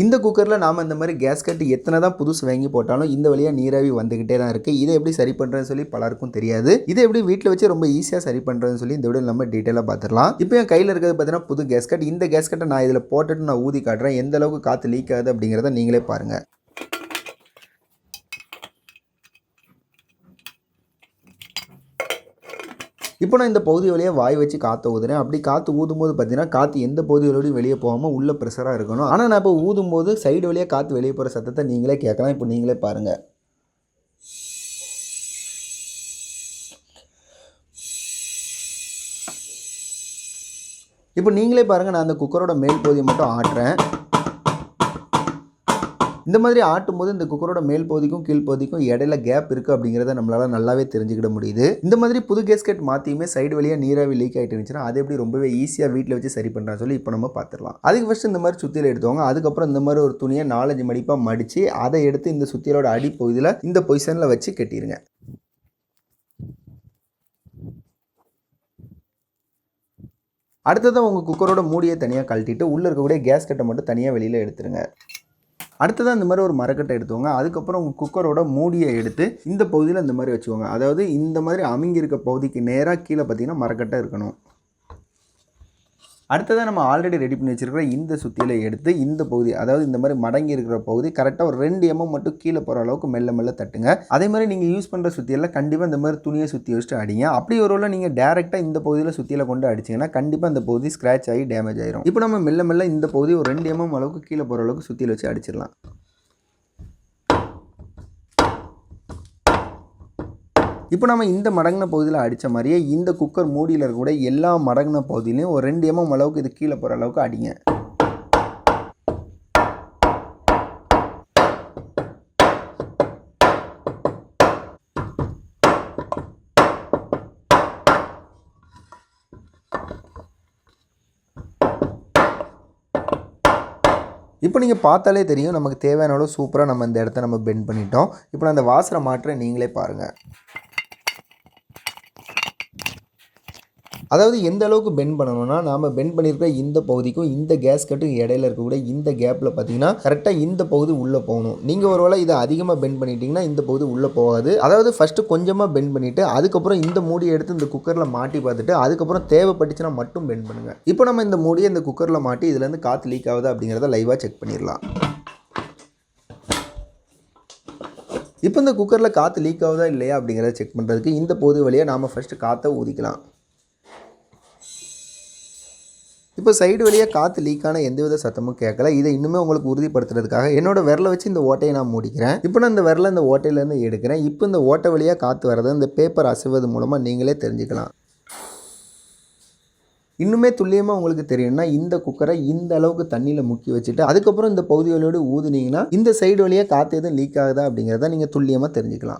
இந்த குக்கரில் நாம் இந்த மாதிரி கேஸ் கட்டு எத்தனை தான் புதுசு வாங்கி போட்டாலும் இந்த வழியாக நீராவி வந்துக்கிட்டே தான் இருக்குது இதை எப்படி சரி பண்ணுறதுன்னு சொல்லி பலருக்கும் தெரியாது. இதை எப்படி வீட்டில் வச்சு ரொம்ப ஈஸியாக சரி பண்ணுறதுன்னு சொல்லி இந்த வீடியோ நம்ம டீட்டெயிலாக பார்த்துடலாம் இப்போ என் கையில் இருக்கிறது பார்த்தீங்கன்னா புது கேஸ் கட் இந்த கேஸ் கட்டை நான் இதில் போட்டுட்டு நான் ஊதி காட்டுறேன். எந்த அளவுக்கு காற்று லீக் ஆகுது அப்படிங்கிறத நீங்களே பாருங்கள் இப்போ நான் இந்த பகுதி வழியாக வாய் வச்சு காற்று ஊதுறேன். அப்படி காற்று ஊதும் போது பார்த்தீங்கன்னா காற்று எந்த பகுதி பகுதிகளோடையும் வெளியே போகாமல் உள்ள ப்ரெஷராக இருக்கணும். ஆனால் நான் இப்போ ஊதும் போது சைடு வழியாக காற்று வெளியே போகிற சத்தத்தை நீங்களே கேட்கலாம். இப்போ நீங்களே பாருங்கள் இப்போ நீங்களே பாருங்கள் நான் அந்த குக்கரோட மேல் பகுதியை மட்டும் ஆட்டுறேன். இந்த மாதிரி ஆட்டும் போது இந்த குக்கரோட மேல் பகுதிக்கும் கீழ் பகுதிக்கும் இடையில கேப் இருக்குது அப்படிங்கிறத நம்மளால் நல்லாவே தெரிஞ்சுக்கிட முடியுது. இந்த மாதிரி புது கேஸ்கெட் மாற்றியுமே சைடு வழியாக நீராவி லீக் ஆகிட்டு இருந்துச்சுன்னா அது எப்படி ரொம்பவே ஈஸியாக வீட்டில் வச்சு சரி பண்ணுறான்னு சொல்லி இப்போ நம்ம பார்த்துடலாம் அதுக்கு ஃபஸ்ட்டு இந்த மாதிரி சுத்தியில் எடுத்துவாங்க அதுக்கப்புறம் இந்த மாதிரி ஒரு துணியை நாலஞ்சு மடிப்பாக மடித்து அதை எடுத்து இந்த சுத்தியலோட அடிப்பகுதியில் இந்த பொசிஷனில் வச்சு கட்டிடுங்க அடுத்ததான் உங்கள் குக்கரோட மூடியை தனியாக கழட்டிட்டு உள்ளே இருக்கக்கூடிய கேஸ் கட்டை மட்டும் தனியாக வெளியில் எடுத்துருங்க. அடுத்ததாக இந்த மாதிரி ஒரு மரக்கட்டை எடுத்துவோங்க அதுக்கப்புறம் உங்கள் குக்கரோட மூடியை எடுத்து இந்த பகுதியில் இந்த மாதிரி வச்சுக்கோங்க. அதாவது இந்த மாதிரி அமுங்கி இருக்க பகுதிக்கு நேராக கீழே பார்த்தீங்கன்னா மரக்கட்டை இருக்கணும். அடுத்ததாக நம்ம ஆல்ரெடி ரெடி பண்ணி வச்சுருக்கிற இந்த சுற்றியில் எடுத்து இந்த பகுதி அதாவது இந்த மாதிரி மடங்கி இருக்கிற பகுதி கரெக்டாக ஒரு ரெண்டு எம்எம் மட்டும் கீழே போகிற அளவுக்கு மெல்ல மெல்ல தட்டுங்க. அதே மாதிரி நீங்கள் யூஸ் பண்ணுற சுத்தியெல்லாம் கண்டிப்பாக இந்த மாதிரி துணியை சுற்றி வச்சுட்டு அடிங்க. அப்படி ஒரு ஒருவேளை நீங்கள் டேரெக்டாக இந்த பகுதியில் சுற்றியில் கொண்டு அடிச்சிங்கன்னா கண்டிப்பாக இந்த பகுதி ஸ்க்ராட்ச் ஆகி டேமேஜ் ஆயிரும். இப்போ நம்ம மெல்ல மெல்ல இந்த பகுதி ஒரு ரெண்டு எம்எம் அளவுக்கு கீழே போகிற அளவுக்கு சுற்றியில் வச்சு அடிச்சிடலாம். இப்போ நம்ம இந்த மடங்கின பகுதியில் அடித்த மாதிரியே இந்த குக்கர் மூடியில் இருக்கக்கூடிய எல்லா மடங்கின பகுதியிலையும் ஒரு ரெண்டு எம்எம் அளவுக்கு இது கீழே போகிற அளவுக்கு அடிங்க. இப்போ நீங்கள் பார்த்தாலே தெரியும் நமக்கு தேவையான அளவு சூப்பராக நம்ம இந்த இடத்த நம்ம பெண்ட் பண்ணிட்டோம். இப்போ நான் அந்த வாசனை மாற்ற நீங்களே பாருங்கள் அதாவது எந்த அளவுக்கு பெண்ட் பண்ணணும்னா நாம் பெண்ட் பண்ணியிருக்க இந்த பகுதிக்கும் இந்த கேஸ் கட்டுக்கும் இடையில இருக்கக்கூடிய இந்த கேப்பில் பார்த்தீங்கன்னா கரெக்டாக இந்த பகுதி உள்ளே போகணும். நீங்கள் ஒருவேளை இதை அதிகமாக பெண்ட் பண்ணிட்டீங்கன்னா இந்த பகுதி உள்ளே போகாது. அதாவது ஃபஸ்ட்டு கொஞ்சமாக பெண்ட் பண்ணிவிட்டு அதுக்கப்புறம் இந்த மூடியை எடுத்து இந்த குக்கரில் மாட்டி பார்த்துட்டு அதுக்கப்புறம் தேவைப்பட்டுச்சுன்னா மட்டும் பெண்ட் பண்ணுங்கள் இப்போ நம்ம இந்த மூடியை இந்த குக்கரில் மாட்டி இதுலேருந்து காற்று லீக் ஆகுது அப்படிங்கிறத லைவாக செக் பண்ணிடலாம். இப்போ இந்த குக்கரில் காற்று லீக் ஆகுதா இல்லையா அப்படிங்கிறத செக் பண்ணுறதுக்கு இந்த பகுதி வழியாக நாம் ஃபஸ்ட்டு காற்றை ஊதிக்கலாம். இப்போ சைடு வழியாக காற்று லீக்கான எந்தவித சத்தமும் கேட்கல. இதை இன்னுமே உங்களுக்கு உறுதிப்படுத்துறதுக்காக என்னோட விரலை வச்சு இந்த ஓட்டையை நான் மூடிக்கிறேன். இப்போ நான் இந்த விரலை இந்த ஓட்டையிலேருந்து எடுக்கிறேன். இப்போ இந்த ஓட்டை வழியாக காற்று வரதை இந்த பேப்பர் அசைவது மூலமாக நீங்களே தெரிஞ்சுக்கலாம். இன்னுமே துல்லியமாக உங்களுக்கு தெரியும்னா இந்த குக்கரை இந்த அளவுக்கு தண்ணியில் முக்கி வச்சுட்டு அதுக்கப்புறம் இந்த பகுதி வழியோடு ஊதுனீங்கன்னா இந்த சைடு வழியாக காற்று எதுவும் லீக் ஆகுதா அப்படிங்கிறத நீங்கள் துல்லியமாக தெரிஞ்சுக்கலாம்.